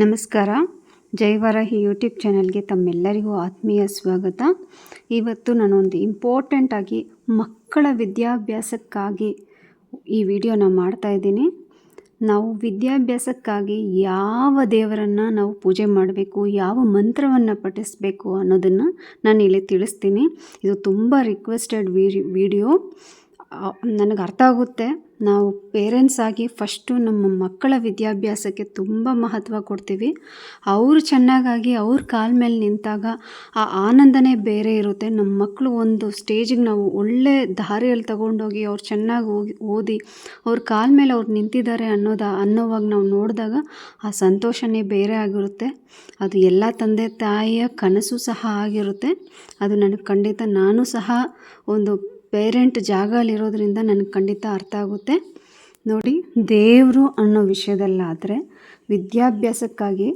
ನಮಸ್ಕಾರ. ಜೈವಾರಾಹಿ ಯೂಟ್ಯೂಬ್ ಚಾನಲ್ಗೆ ತಮ್ಮೆಲ್ಲರಿಗೂ ಆತ್ಮೀಯ ಸ್ವಾಗತ. ಇವತ್ತು ನಾನೊಂದು ಇಂಪಾರ್ಟೆಂಟಾಗಿ ಮಕ್ಕಳ ವಿದ್ಯಾಭ್ಯಾಸಕ್ಕಾಗಿ ಈ ವಿಡಿಯೋನ ಮಾಡ್ತಾ ಇದ್ದೀನಿ. ನಾವು ವಿದ್ಯಾಭ್ಯಾಸಕ್ಕಾಗಿ ಯಾವ ದೇವರನ್ನು ನಾವು ಪೂಜೆ ಮಾಡಬೇಕು, ಯಾವ ಮಂತ್ರವನ್ನು ಪಠಿಸಬೇಕು ಅನ್ನೋದನ್ನು ನಾನು ಇಲ್ಲಿ ತಿಳಿಸ್ತೀನಿ. ಇದು ತುಂಬ ರಿಕ್ವೆಸ್ಟೆಡ್ ವಿಡಿಯೋ. ನನಗೆ ಅರ್ಥ ಆಗುತ್ತೆ ನಾವು ಪೇರೆಂಟ್ಸ್ ಆಗಿ ಫಸ್ಟು ನಮ್ಮ ಮಕ್ಕಳ ವಿದ್ಯಾಭ್ಯಾಸಕ್ಕೆ ತುಂಬ ಮಹತ್ವ ಕೊಡ್ತೀವಿ. ಅವರು ಚೆನ್ನಾಗಾಗಿ ಅವ್ರ ಕಾಲ ಮೇಲೆ ನಿಂತಾಗ ಆ ಆನಂದನೇ ಬೇರೆ ಇರುತ್ತೆ. ನಮ್ಮ ಮಕ್ಕಳು ಒಂದು ಸ್ಟೇಜಿಗೆ ನಾವು ಒಳ್ಳೆ ದಾರಿಯಲ್ಲಿ ತಗೊಂಡೋಗಿ ಅವ್ರು ಚೆನ್ನಾಗಿ ಹೋಗಿ ಓದಿ ಅವ್ರ ಕಾಲ ಮೇಲೆ ಅವ್ರು ನಿಂತಿದ್ದಾರೆ ಅನ್ನೋದ, ಅನ್ನೋವಾಗ ನಾವು ನೋಡಿದಾಗ ಆ ಸಂತೋಷನೇ ಬೇರೆ ಆಗಿರುತ್ತೆ. ಅದು ಎಲ್ಲ ತಂದೆ ತಾಯಿಯ ಕನಸು ಸಹ ಆಗಿರುತ್ತೆ. ಅದು ನನಗೆ ಖಂಡಿತ ನಾನು ಸಹ ಒಂದು ಪೇರೆಂಟ್ ಜಾಗ ಅಲ್ಲಿರೋದ್ರಿಂದ ನನಗೆ ಖಂಡಿತ ಅರ್ಥ ಆಗುತ್ತೆ. ನೋಡಿ, ದೇವರು ಅನ್ನೋ ವಿಷಯದಲ್ಲಾದರೆ ವಿದ್ಯಾಭ್ಯಾಸಕ್ಕಾಗಿ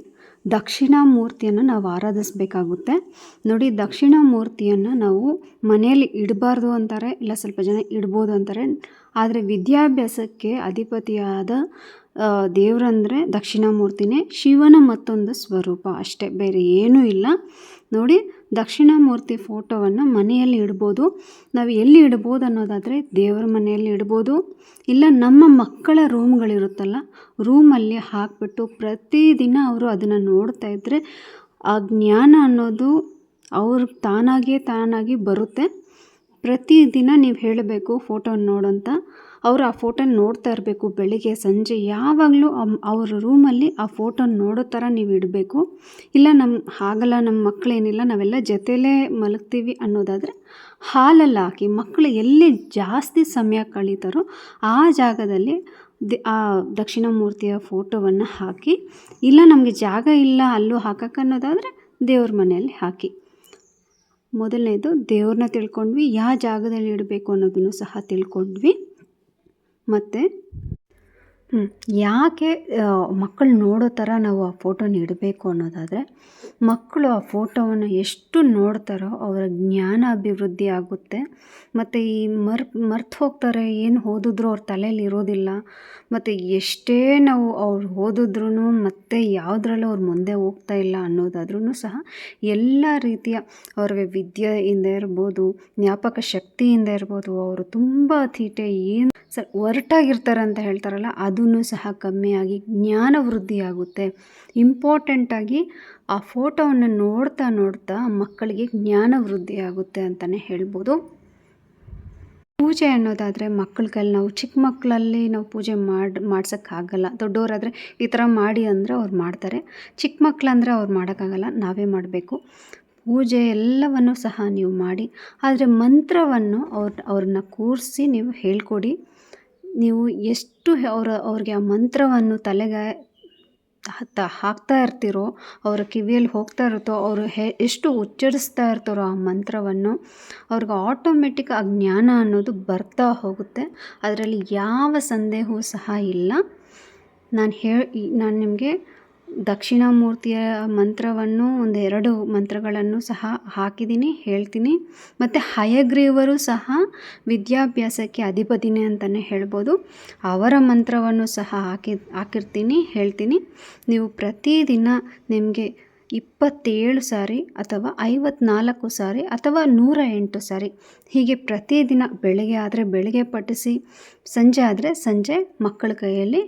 ದಕ್ಷಿಣಾಮೂರ್ತಿಯನ್ನು ನಾವು ಆರಾಧಿಸಬೇಕಾಗುತ್ತೆ. ನೋಡಿ ದಕ್ಷಿಣಾಮೂರ್ತಿಯನ್ನು ನಾವು ಮನೆಯಲ್ಲಿ ಇಡಬಾರ್ದು ಅಂತಾರೆ, ಇಲ್ಲ ಸ್ವಲ್ಪ ಜನ ಇಡ್ಬೋದು ಅಂತಾರೆ. ಆದರೆ ವಿದ್ಯಾಭ್ಯಾಸಕ್ಕೆ ಅಧಿಪತಿಯಾದ ದೇವರಂದರೆ ದಕ್ಷಿಣಾಮೂರ್ತಿನೇ ಶಿವನ ಮತ್ತೊಂದು ಸ್ವರೂಪ ಅಷ್ಟೇ, ಬೇರೆ ಏನೂ ಇಲ್ಲ. ನೋಡಿ, ದಕ್ಷಿಣಾಮೂರ್ತಿ ಫೋಟೋವನ್ನು ಮನೆಯಲ್ಲಿ ಇಡ್ಬೋದು. ನಾವು ಎಲ್ಲಿ ಇಡ್ಬೋದು ಅನ್ನೋದಾದರೆ ದೇವರ ಮನೆಯಲ್ಲಿ ಇಡ್ಬೋದು. ಇಲ್ಲ, ನಮ್ಮ ಮಕ್ಕಳ ರೂಮ್ಗಳಿರುತ್ತಲ್ಲ, ರೂಮಲ್ಲಿ ಹಾಕಿಬಿಟ್ಟು ಪ್ರತಿದಿನ ಅವರು ಅದನ್ನು ನೋಡ್ತಾ ಇದ್ದರೆ ಆ ಜ್ಞಾನ ಅನ್ನೋದು ಅವ್ರ ತಾನಾಗಿಯೇ ತಾನಾಗಿ ಬರುತ್ತೆ. ಪ್ರತಿದಿನ ನೀವು ಹೇಳಬೇಕು ಫೋಟೋ ನೋಡೋಂತ. ಅವರು ಆ ಫೋಟೋನ ನೋಡ್ತಾ ಇರಬೇಕು. ಬೆಳಿಗ್ಗೆ, ಸಂಜೆ ಯಾವಾಗಲೂ ಅವ್ರ ರೂಮಲ್ಲಿ ಆ ಫೋಟೋನ ನೋಡೋ ಥರ ನೀವು ಇಡಬೇಕು. ಇಲ್ಲ ನಮ್ಮ ಹಾಗಲ್ಲ ನಮ್ಮ ಮಕ್ಕಳೇನಿಲ್ಲ ನಾವೆಲ್ಲ ಜೊತೆಯಲ್ಲೇ ಮಲಗ್ತೀವಿ ಅನ್ನೋದಾದರೆ ಹಾಲಲ್ಲಿ ಹಾಕಿ ಮಕ್ಕಳು ಎಲ್ಲಿ ಜಾಸ್ತಿ ಸಮಯ ಕಳೀತಾರೋ ಆ ಜಾಗದಲ್ಲಿ ಆ ದಕ್ಷಿಣ ಮೂರ್ತಿಯ ಫೋಟೋವನ್ನು ಹಾಕಿ, ಇಲ್ಲ ನಮಗೆ ಜಾಗ ಇಲ್ಲ ಅಲ್ಲೂ ಹಾಕಕ್ಕೆ ಅನ್ನೋದಾದರೆ ದೇವ್ರ ಮನೆಯಲ್ಲಿ ಹಾಕಿ. ಮೊದಲನೇದು ದೇವ್ರನ್ನ ತಿಳ್ಕೊಂಡ್ವಿ ಯಾವ ಜಾಗದಲ್ಲಿ ಇಡಬೇಕು ಅನ್ನೋದನ್ನು ಸಹ ತಿಳ್ಕೊಂಡ್ವಿ. ಮತ್ತು ಯಾಕೆ ಮಕ್ಕಳು ನೋಡೋ ಥರ ನಾವು ಆ ಫೋಟೋನ ಇಡಬೇಕು ಅನ್ನೋದಾದರೆ ಮಕ್ಕಳು ಆ ಫೋಟೋವನ್ನು ಎಷ್ಟು ನೋಡ್ತಾರೋ ಅವರ ಜ್ಞಾನ ಅಭಿವೃದ್ಧಿ ಆಗುತ್ತೆ. ಮತ್ತು ಈ ಮರ್, ಮರ್ತು ಹೋಗ್ತಾರೆ, ಏನು ಓದಿದ್ರು ಅವ್ರ ತಲೆಯಲ್ಲಿ ಇರೋದಿಲ್ಲ. ಮತ್ತು ಎಷ್ಟೇ ನಾವು ಅವ್ರು ಓದಿದ್ರೂ ಮತ್ತೆ ಯಾವುದ್ರಲ್ಲೂ ಅವ್ರು ಮುಂದೆ ಹೋಗ್ತಾ ಇಲ್ಲ ಅನ್ನೋದಾದ್ರೂ ಸಹ ಎಲ್ಲ ರೀತಿಯ ಅವ್ರಿಗೆ ವಿದ್ಯೆಯಿಂದ ಇರ್ಬೋದು, ಜ್ಞಾಪಕ ಶಕ್ತಿಯಿಂದ ಇರ್ಬೋದು, ಅವರು ತುಂಬ ತೀಟೆ ಏನು, ಸರ್, ಒರಟಾಗಿರ್ತಾರೆ ಅಂತ ಹೇಳ್ತಾರಲ್ಲ ಅದನ್ನು ಸಹ ಕಮ್ಮಿಯಾಗಿ ಜ್ಞಾನ ವೃದ್ಧಿಯಾಗುತ್ತೆ ಇಂಪಾರ್ಟೆಂಟಾಗಿ ಆ ಫೋಟೋವನ್ನು ನೋಡ್ತಾ ನೋಡ್ತಾ ಮಕ್ಕಳಿಗೆ ಜ್ಞಾನ ವೃದ್ಧಿಯಾಗುತ್ತೆ ಅಂತಲೇ ಹೇಳ್ಬೋದು. ಪೂಜೆ ಅನ್ನೋದಾದರೆ ಮಕ್ಕಳ ಕೈಲಿ ನಾವು ಚಿಕ್ಕ ಮಕ್ಕಳಲ್ಲಿ ನಾವು ಪೂಜೆ ಮಾಡಿ, ಮಾಡ್ಸೋಕ್ಕಾಗಲ್ಲ. ದೊಡ್ಡವರಾದರೆ ಈ ಥರ ಮಾಡಿ ಅಂದರೆ ಅವ್ರು ಮಾಡ್ತಾರೆ. ಚಿಕ್ಕ ಮಕ್ಕಳಂದರೆ ಅವ್ರು ಮಾಡೋಕ್ಕಾಗಲ್ಲ, ನಾವೇ ಮಾಡಬೇಕು. ಪೂಜೆ ಎಲ್ಲವನ್ನು ಸಹ ನೀವು ಮಾಡಿ, ಆದರೆ ಮಂತ್ರವನ್ನು ಅವ್ರ, ಅವ್ರನ್ನ ಕೂರಿಸಿ ನೀವು ಹೇಳ್ಕೊಡಿ. ನೀವು ಎಷ್ಟು ಅವರ, ಅವ್ರಿಗೆ ಆ ಮಂತ್ರವನ್ನು ತಲೆಗೆ ಹಾಕ್ತಾ ಇರ್ತೀರೋ, ಅವರ ಕಿವಿಯಲ್ಲಿ ಹೋಗ್ತಾ ಇರುತ್ತೋ, ಅವರು ಹೆ, ಎಷ್ಟು ಉಚ್ಚರಿಸ್ತಾ ಇರ್ತಾರೋ ಆ ಮಂತ್ರವನ್ನು, ಅವ್ರಿಗೆ ಆಟೋಮೆಟಿಕ್ ಆ ಜ್ಞಾನ ಅನ್ನೋದು ಬರ್ತಾ ಹೋಗುತ್ತೆ. ಅದರಲ್ಲಿ ಯಾವ ಸಂದೇಹವೂ ಸಹ ಇಲ್ಲ. ನಾನು ಹೇಳಿ ನಾನು ನಿಮಗೆ ದಕ್ಷಿಣಾಮೂರ್ತಿಯ ಮಂತ್ರವನ್ನು ಒಂದೆರಡು ಮಂತ್ರಗಳನ್ನು ಸಹ ಹಾಕಿದ್ದೀನಿ, ಹೇಳ್ತೀನಿ. ಮತ್ತು ಹಯಗ್ರೀವರು ಸಹ ವಿದ್ಯಾಭ್ಯಾಸಕ್ಕೆ ಅಧಿಪತಿನೇ ಅಂತಲೇ ಹೇಳ್ಬೋದು. ಅವರ ಮಂತ್ರವನ್ನು ಸಹ ಹಾಕಿ, ಹಾಕಿರ್ತೀನಿ, ಹೇಳ್ತೀನಿ. ನೀವು ಪ್ರತಿದಿನ ನಿಮಗೆ ಇಪ್ಪತ್ತೇಳು ಸಾರಿ ಅಥವಾ ಐವತ್ನಾಲ್ಕು ಸಾರಿ ಅಥವಾ ನೂರ ಎಂಟು ಸಾರಿ ಹೀಗೆ ಪ್ರತಿದಿನ ಬೆಳಗ್ಗೆ ಆದರೆ ಬೆಳಗ್ಗೆ ಪಠಿಸಿ, ಸಂಜೆ ಆದರೆ ಸಂಜೆ ಮಕ್ಕಳ ಕೈಯಲ್ಲಿ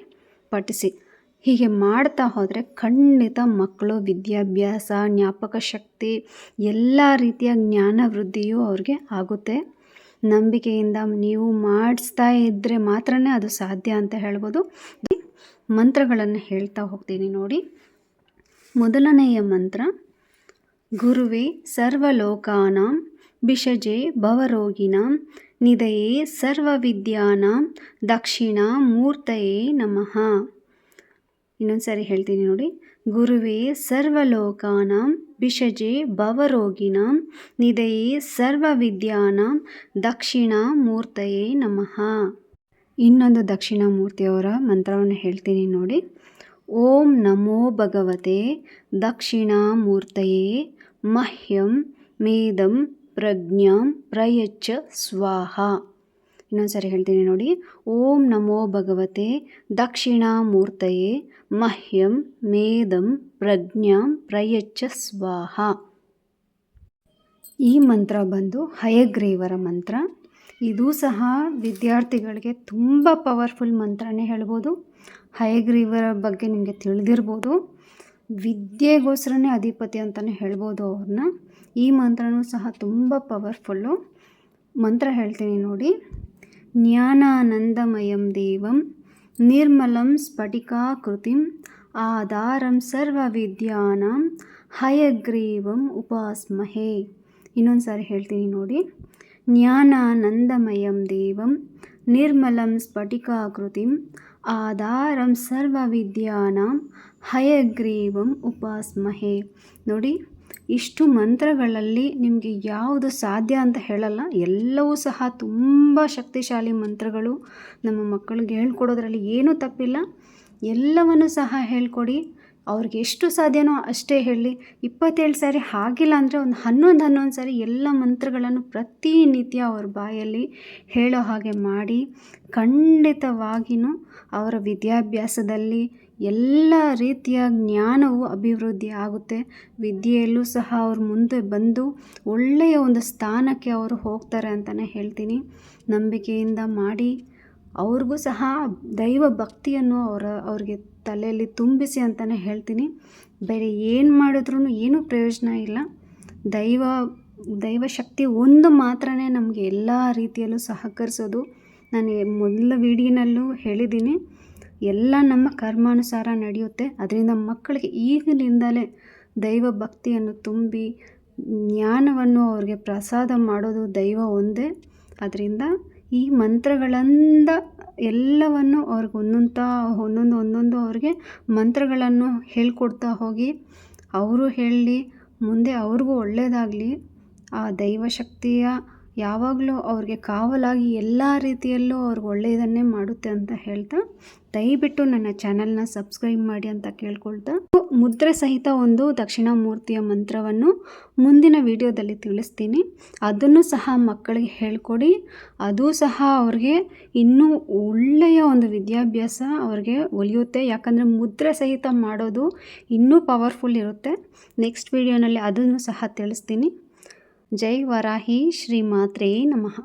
ಪಠಿಸಿ. ಹೀಗೆ ಮಾಡ್ತಾ ಹೋದರೆ ಖಂಡಿತ ಮಕ್ಕಳು, ವಿದ್ಯಾಭ್ಯಾಸ, ಜ್ಞಾಪಕ ಶಕ್ತಿ, ಎಲ್ಲ ರೀತಿಯ ಜ್ಞಾನ ವೃದ್ಧಿಯೂ ಅವ್ರಿಗೆ ಆಗುತ್ತೆ. ನಂಬಿಕೆಯಿಂದ ನೀವು ಮಾಡಿಸ್ತಾ ಇದ್ದರೆ ಮಾತ್ರ ಅದು ಸಾಧ್ಯ ಅಂತ ಹೇಳ್ಬೋದು. ಮಂತ್ರಗಳನ್ನು ಹೇಳ್ತಾ ಹೋಗ್ತೀನಿ ನೋಡಿ. ಮೊದಲನೆಯ ಮಂತ್ರ, ಗುರುವೇ ಸರ್ವಲೋಕಾನಾಂ ಬಿಷಜೆ ಭವರೋಗಿನ ನಿಧಯೇ ಸರ್ವವಿದ್ಯಾನಾಂ ದಕ್ಷಿಣ ಮೂರ್ತಯೇ ನಮಃ. ಇನ್ನೊಂದು ಸಾರಿ ಹೇಳ್ತೀನಿ ನೋಡಿ. ಗುರುವೇ ಸರ್ವಲೋಕಾನಾಂ ಬಿಷಜೆ ಭವರೋಗಿಣಾಂ ನಿಧಯೇ ಸರ್ವವಿದ್ಯಾನಾಂ ದಕ್ಷಿಣ ಮೂರ್ತಯೇ ನಮಃ. ಇನ್ನೊಂದು ದಕ್ಷಿಣ ಮೂರ್ತಿಯವರ ಮಂತ್ರವನ್ನು ಹೇಳ್ತೀನಿ ನೋಡಿ. ಓಂ ನಮೋ ಭಗವತೆ ದಕ್ಷಿಣಾಮೂರ್ತಯೇ ಮಹ್ಯಂ ಮೇದಂ ಪ್ರಜ್ಞಾಂ ಪ್ರಯಚ್ಛ ಸ್ವಾಹ. ಇನ್ನೊಂದು ಸರಿ ಹೇಳ್ತೀನಿ ನೋಡಿ. ಓಂ ನಮೋ ಭಗವತೆ ದಕ್ಷಿಣಾಮೂರ್ತಯೇ ಮಹ್ಯಂ ಮೇದಂ ಪ್ರಜ್ಞಾಂ ಪ್ರಯಚ್ಛ ಸ್ವಾಹ. ಈ ಮಂತ್ರ ಬಂದು ಹಯಗ್ರೀವರ ಮಂತ್ರ. ಇದು ಸಹ ವಿದ್ಯಾರ್ಥಿಗಳಿಗೆ ತುಂಬ ಪವರ್ಫುಲ್ ಮಂತ್ರನೇ ಹೇಳ್ಬೋದು. ಹಯಗ್ರೀವರ ಬಗ್ಗೆ ನಿಮಗೆ ತಿಳಿದಿರ್ಬೋದು. ವಿದ್ಯೆಗೋಸ್ಕರನೇ ಅಧಿಪತಿ ಅಂತಲೇ ಹೇಳ್ಬೋದು ಅವ್ರನ್ನ. ಈ ಮಂತ್ರನೂ ಸಹ ತುಂಬ ಪವರ್ಫುಲ್ಲು. ಮಂತ್ರ ಹೇಳ್ತೀನಿ ನೋಡಿ. ಜ್ಞಾನಾನಂದಮಯಂ ದೇವಂ ನಿರ್ಮಲಂ ಸ್ಫಟಿಕಾಕೃತಿಂ ಆಧಾರಂ ಸರ್ವವಿದ್ಯಾನಾಂ ಹಯಗ್ರೀವಂ ಉಪಾಸ್ಮಹೇ ಇನ್ನೊಂದು ಸಾರಿ ಹೇಳ್ತೀನಿ ನೋಡಿ. ಜ್ಞಾನಾನಂದಮಯಂ ದೇವಂ ನಿರ್ಮಲಂ ಸ್ಫಟಿಕಾಕೃತಿಂ ಆಧಾರಂ ಸರ್ವವಿದ್ಯಾನಾಂ ಹಯಗ್ರೀವಂ ಉಪಾಸ್ಮಹೇ ನೋಡಿ ಇಷ್ಟು ಮಂತ್ರಗಳಲ್ಲಿ ನಿಮಗೆ ಯಾವುದು ಸಾಧ್ಯ ಅಂತ ಹೇಳಲ್ಲ, ಎಲ್ಲವೂ ಸಹ ತುಂಬ ಶಕ್ತಿಶಾಲಿ ಮಂತ್ರಗಳು ನಮ್ಮ ಮಕ್ಕಳಿಗೆ ಹೇಳ್ಕೊಡೋದ್ರಲ್ಲಿ ಏನೂ ತಪ್ಪಿಲ್ಲ. ಎಲ್ಲವನ್ನು ಸಹ ಹೇಳ್ಕೊಡಿ. ಅವ್ರಿಗೆ ಎಷ್ಟು ಸಾಧ್ಯನೋ ಅಷ್ಟೇ ಹೇಳಿ ಇಪ್ಪತ್ತೇಳು ಸಾರಿ ಆಗಿಲ್ಲ ಅಂದರೆ ಒಂದು ಹನ್ನೊಂದು ಹನ್ನೊಂದು ಸಾರಿ ಎಲ್ಲ ಮಂತ್ರಗಳನ್ನು ಪ್ರತಿನಿತ್ಯ ಅವ್ರ ಬಾಯಲ್ಲಿ ಹೇಳೋ ಹಾಗೆ ಮಾಡಿ ಖಂಡಿತವಾಗಿಯೂ ಅವರ ವಿದ್ಯಾಭ್ಯಾಸದಲ್ಲಿ ಎಲ್ಲ ರೀತಿಯ ಜ್ಞಾನವು ಅಭಿವೃದ್ಧಿ ಆಗುತ್ತೆ. ವಿದ್ಯೆಯಲ್ಲೂ ಸಹ ಅವರು ಮುಂದೆ ಬಂದು ಒಳ್ಳೆಯ ಒಂದು ಸ್ಥಾನಕ್ಕೆ ಅವರು ಹೋಗ್ತಾರೆ ಅಂತಲೇ ಹೇಳ್ತೀನಿ. ನಂಬಿಕೆಯಿಂದ ಮಾಡಿ ಅವ್ರಿಗೂ ಸಹ ದೈವ ಭಕ್ತಿಯನ್ನು ಅವರ ಅವ್ರಿಗೆ ತಲೆಯಲ್ಲಿ ತುಂಬಿಸಿ ಅಂತಲೇ ಹೇಳ್ತೀನಿ. ಬೇರೆ ಏನು ಮಾಡಿದ್ರೂ ಏನೂ ಪ್ರಯೋಜನ ಇಲ್ಲ. ದೈವ ದೈವ ಶಕ್ತಿ ಒಂದು ಮಾತ್ರನೇ ನಮಗೆ ಎಲ್ಲ ರೀತಿಯಲ್ಲೂ ಸಹಕರಿಸೋದು. ನಾನು ಮೊದಲ ವೀಡಿಯೋನಲ್ಲೂ ಹೇಳಿದ್ದೀನಿ. ಎಲ್ಲ ನಮ್ಮ ಕರ್ಮಾನುಸಾರ ನಡೆಯುತ್ತೆ. ಅದರಿಂದ ಮಕ್ಕಳಿಗೆ ಈಗಲಿಂದಲೇ ದೈವ ಭಕ್ತಿಯನ್ನು ತುಂಬಿ, ಜ್ಞಾನವನ್ನು ಅವ್ರಿಗೆ ಪ್ರಸಾದ ಮಾಡೋದು ದೈವ ಒಂದೇ. ಅದರಿಂದ ಈ ಮಂತ್ರಗಳಿಂದ ಎಲ್ಲವನ್ನು ಅವ್ರಿಗೆ ಒಂದೊಂದು ಒಂದೊಂದು ಒಂದೊಂದು ಅವ್ರಿಗೆ ಮಂತ್ರಗಳನ್ನು ಹೇಳ್ಕೊಡ್ತಾ ಹೋಗಿ, ಅವರು ಹೇಳಲಿ ಮುಂದೆ ಅವ್ರಿಗೂ ಒಳ್ಳೆಯದಾಗಲಿ ಆ ದೈವ ಶಕ್ತಿಯ ಯಾವಾಗಲೂ ಅವ್ರಿಗೆ ಕಾವಲಾಗಿ ಎಲ್ಲ ರೀತಿಯಲ್ಲೂ ಅವ್ರಿಗೆ ಒಳ್ಳೆಯದನ್ನೇ ಮಾಡುತ್ತೆ ಅಂತ ಹೇಳ್ತಾ, ದಯವಿಟ್ಟು ನನ್ನ ಚಾನಲ್ನ ಸಬ್ಸ್ಕ್ರೈಬ್ ಮಾಡಿ ಅಂತ ಕೇಳ್ಕೊಳ್ತಾ. ಮುದ್ರೆ ಸಹಿತ ಒಂದು ದಕ್ಷಿಣ ಮೂರ್ತಿಯ ಮಂತ್ರವನ್ನು ಮುಂದಿನ ವಿಡಿಯೋದಲ್ಲಿ ತಿಳಿಸ್ತೀನಿ. ಅದನ್ನು ಸಹ ಮಕ್ಕಳಿಗೆ ಹೇಳ್ಕೊಡಿ. ಅದು ಸಹ ಅವ್ರಿಗೆ ಇನ್ನೂ ಒಳ್ಳೆಯ ಒಂದು ವಿದ್ಯಾಭ್ಯಾಸ ಅವ್ರಿಗೆ ಒಲಿಯುತ್ತೆ. ಯಾಕಂದರೆ ಮುದ್ರೆ ಸಹಿತ ಮಾಡೋದು ಇನ್ನೂ ಪವರ್ಫುಲ್ ಇರುತ್ತೆ. ನೆಕ್ಸ್ಟ್ ವಿಡಿಯೋನಲ್ಲಿ ಅದನ್ನು ಸಹ ತಿಳಿಸ್ತೀನಿ. ಜೈ ವರಾಹಿ ಶ್ರೀ ಮಾತ್ರೇ ನಮಃ